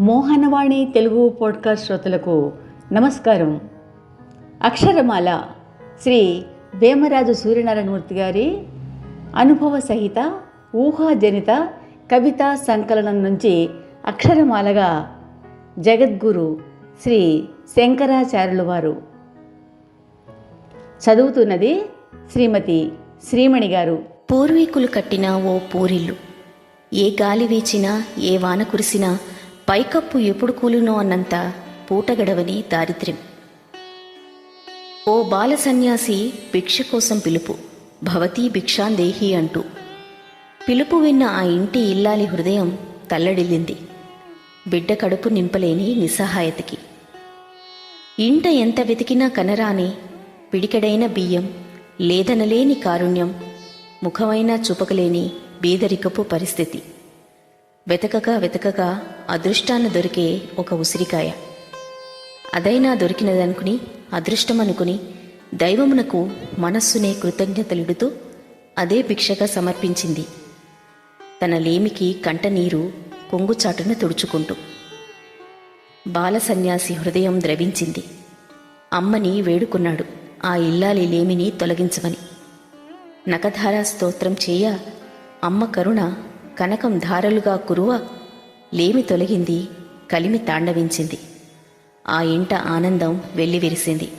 Mohanavani Telugu podcast శ్రోతలకు నమస్కారం. అక్షరమాల శ్రీ వేమరాజు సూర్యనారాయణమూర్తి గారి అనుభవ సహిత ఊహాజనిత కవితా సంకలనం నుంచి అక్షరమాలగా జగద్గురు శ్రీ శంకరాచార్యులు వారు. చదువుతున్నది శ్రీమతి శ్రీమణి గారు. పూర్వీకులు కట్టిన ఓ పూరిల్లు. ఏ గాలి వీచినా ఏ వాన కురిసినా పైకప్పు ఎప్పుడు కూలునో అన్నంత పూటగడవని దారిద్ర్యం. ఓ బాల సన్యాసి భిక్ష కోసం పిలుపు భవతీ భిక్షాందేహి అంటూ. పిలుపు విన్న ఆ ఇంటి ఇల్లాలి హృదయం తల్లడిల్లింది. బిడ్డ కడుపు నింపలేని నిస్సహాయతకి. ఇంట ఎంత వెతికినా కనరాని పిడికెడైన బియ్యం లేదనలేని కారుణ్యం ముఖమైనా చూపకలేని బీదరికపు పరిస్థితి. వెతకగా వెతకగా అదృష్టాన్ని దొరికే ఒక ఉసిరికాయ. అదైనా దొరికినదనుకుని అదృష్టమనుకుని దైవమునకు మనస్సునే కృతజ్ఞతలుడుతూ అదే భిక్షగా సమర్పించింది. తన లేమికి కంటనీరు కొంగుచాటున తుడుచుకుంటూ. బాల సన్యాసి హృదయం ద్రవించింది. అమ్మని వేడుకున్నాడు ఆ ఇల్లాలి లేమిని తొలగించమని. నకధారా స్తోత్రం చేయ అమ్మ కరుణ కనకం ధారలుగా కురువ లేమి తొలగింది కలిమి తాండవించింది. ఆ ఇంట ఆనందం వెల్లివిరిసింది.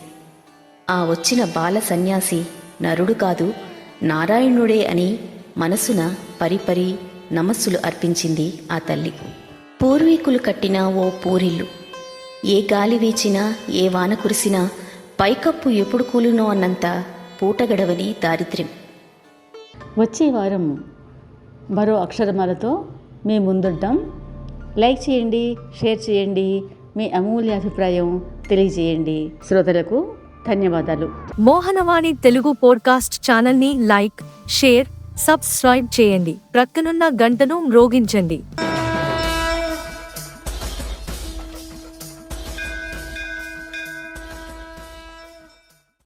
ఆ వచ్చిన బాల సన్యాసి నరుడు కాదు నారాయణుడే అని మనసున పరిపరి నమస్సులు అర్పించింది ఆ తల్లి. పూర్వీకులు కట్టిన ఓ పూరిల్లు. ఏ గాలి వీచినా ఏ వాన కురిసినా పైకప్పు ఎప్పుడు కూలునో అన్నంత పూటగడవని దారిద్ర్యం. వచ్చే వారం మరో అక్షరమాలతో మీ ముందుంటాం. లైక్ చేయండి షేర్ చేయండి మీ అమూల్య అభిప్రాయం తెలియజేయండి. శ్రోతలకు ధన్యవాదాలు. మోహనవాణి తెలుగు పోడ్కాస్ట్ ఛానల్ని లైక్ షేర్ సబ్స్క్రైబ్ చేయండి. ప్రక్కనున్న గంటను మ్రోగించండి.